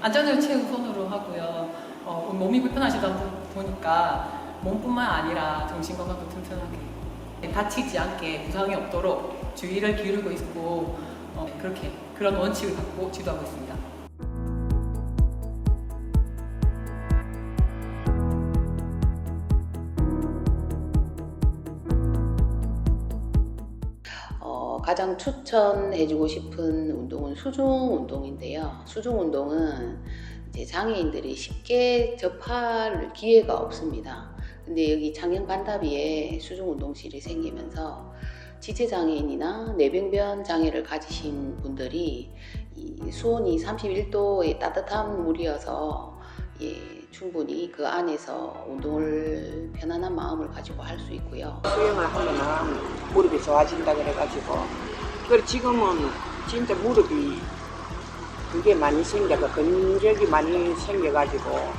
안전을 최우선으로 하고요. 어, 몸이 불편하시다 보- 보니까 몸뿐만 아니라 정신 건강도 튼튼하게 다치지 않게 부상이 없도록 주의를 기울이고 있고 어, 그렇게 그런 원칙을 갖고 지도하고 있습니다. 가장 추천해주고 싶은 운동은 수중 운동인데요. 수중 운동은 이제 장애인들이 쉽게 접할 기회가 없습니다. 근데 여기 창녕 반다비에 수중 운동실이 생기면서 지체 장애인이나 뇌병변 장애를 가지신 분들이 이 수온이 31도의 따뜻한 물이어서 예, 충분히 그 안에서 운동을 편안한 마음을 가지고 할 수 있고요. 수영을 하면은 무릎이 좋아진다 그래가지고 그리고 지금은 진짜 무릎이 그게 많이 생겨서 근력이 많이 생겨가지고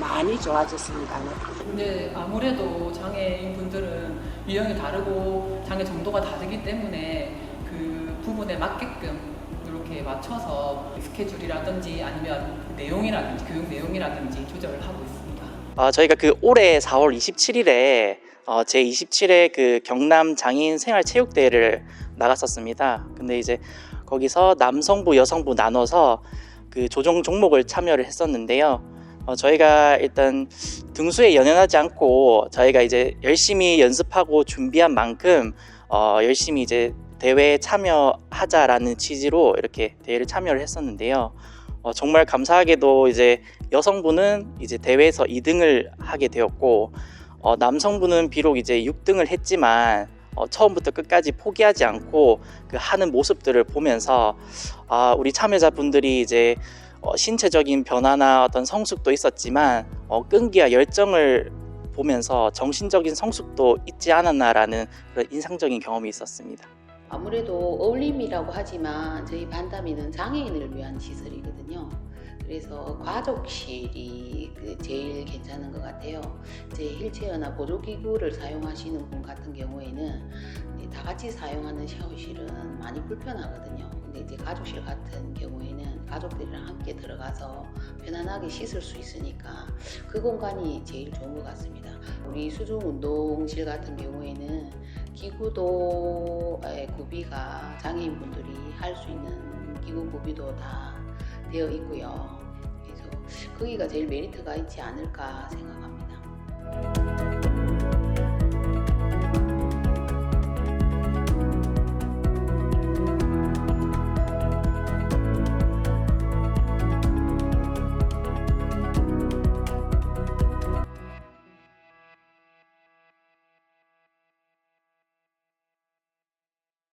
많이 좋아졌습니다. 근데 아무래도 장애인 분들은 유형이 다르고 장애 정도가 다르기 때문에 그 부분에 맞게끔 이렇게 맞춰서 스케줄이라든지 아니면 내용이라든지 교육 내용이라든지 조절을 하고 있습니다. 어, 저희가 그 올해 4월 27일에 어, 제 27회 그 경남 장애인 생활 체육대회를 나갔었습니다. 근데 이제 거기서 남성부, 여성부 나눠서 그 조정 종목을 참여를 했었는데요. 어, 저희가 일단 등수에 연연하지 않고 저희가 이제 열심히 연습하고 준비한 만큼 어, 열심히 이제 대회에 참여하자라는 취지로 이렇게 대회를 참여를 했었는데요. 어, 정말 감사하게도 이제 여성분은 이제 대회에서 2등을 하게 되었고 어, 남성분은 비록 이제 6등을 했지만 어, 처음부터 끝까지 포기하지 않고 그 하는 모습들을 보면서 아, 우리 참여자분들이 이제 어, 신체적인 변화나 어떤 성숙도 있었지만 어, 끈기와 열정을 보면서 정신적인 성숙도 있지 않았나라는 그런 인상적인 경험이 있었습니다. 아무래도 어울림이라고 하지만 저희 반다미는 장애인을 위한 시설이거든요. 그래서 과족실이 그 제일 괜찮은 것 같아요. 이제 휠체어나 보조기구를 사용하시는 분 같은 경우에는 다 같이 사용하는 샤워실은 많이 불편하거든요. 근데 이제 가족실 같은 경우에는 가족들이랑 함께 들어가서 편안하게 씻을 수 있으니까 그 공간이 제일 좋은 것 같습니다. 우리 수중 운동실 같은 경우에는 기구도 에, 구비가 장애인분들이 할 수 있는 기구 구비도 다 되어 있고요. 그래서 거기가 제일 메리트가 있지 않을까 생각합니다.